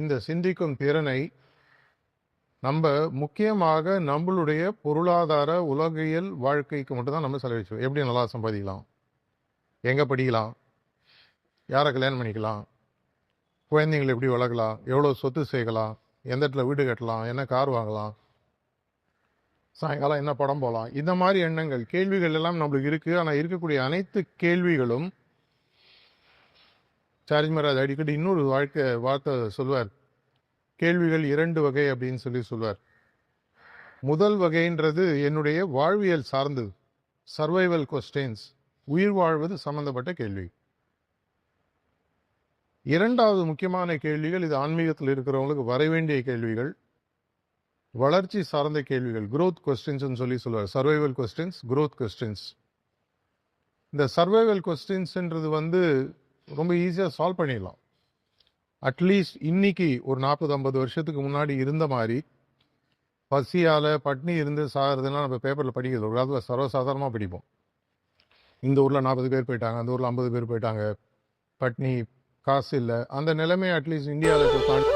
இந்த சிந்திக்கும் திறனை நம்ம முக்கியமாக நம்மளுடைய பொருளாதார உலகியல் வாழ்க்கைக்கு மட்டும்தான் நம்ம செலவழிச்சோம் எப்படி நல்லா சம்பாதிக்கலாம்? எங்கே படிக்கலாம்? யாரை கல்யாணம் பண்ணிக்கலாம்? குழந்தைங்களை எப்படி வளர்க்கலாம்? எவ்வளோ சொத்து சேர்க்கலாம்? எந்த இடத்துல வீடு கட்டலாம்? என்ன கார் வாங்கலாம்? சாயங்காலம் என்ன படம் போகலாம் இந்த மாதிரி எண்ணங்கள் கேள்விகள் எல்லாம் நம்மளுக்கு இருக்குது ஆனால் இருக்கக்கூடிய அனைத்து கேள்விகளும் சார்ஜ் மராஜ் அடிக்கடி இன்னொரு வாழ்க்கை வார்த்தை சொல்வார். கேள்விகள் இரண்டு வகை அப்படின்னு சொல்லி சொல்வார். முதல் வகைன்றது என்னுடைய வாழ்வியல் சார்ந்தது சர்வைவல் கொஸ்டின்ஸ் உயிர் வாழ்வது சம்பந்தப்பட்ட கேள்வி. இரண்டாவது முக்கியமான கேள்விகள் இது ஆன்மீகத்தில் இருக்கிறவங்களுக்கு வர வேண்டிய கேள்விகள். வளர்ச்சி சார்ந்த கேள்விகள் குரோத் கொஸ்டின்ஸ்னு சொல்லி சொல்லுவார் சர்வைவல் கொஸ்டின்ஸ் குரோத் கொஸ்டின்ஸ் இந்த சர்வைவல் கொஸ்டின்ஸ்ன்றது வந்து ரொம்ப ஈஸியாக சால்வ் பண்ணிடலாம். அட்லீஸ்ட் இன்னைக்கு ஒரு நாற்பது ஐம்பது வருஷத்துக்கு முன்னாடி இருந்த மாதிரி பசியால் பட்னி இருந்து சாகிறதுலாம் நம்ம பேப்பரில் படிக்கிறது ஒரு காலத்தில் சர்வசாதாரணமாக படிப்போம். இந்த ஊரில் நாற்பது பேர் போயிட்டாங்க அந்த ஊரில் ஐம்பது பேர் போயிட்டாங்க. பட்னி காசு இல்லை. அந்த நிலைமை அட்லீஸ்ட் இந்தியாவில் இப்போ தாண்டி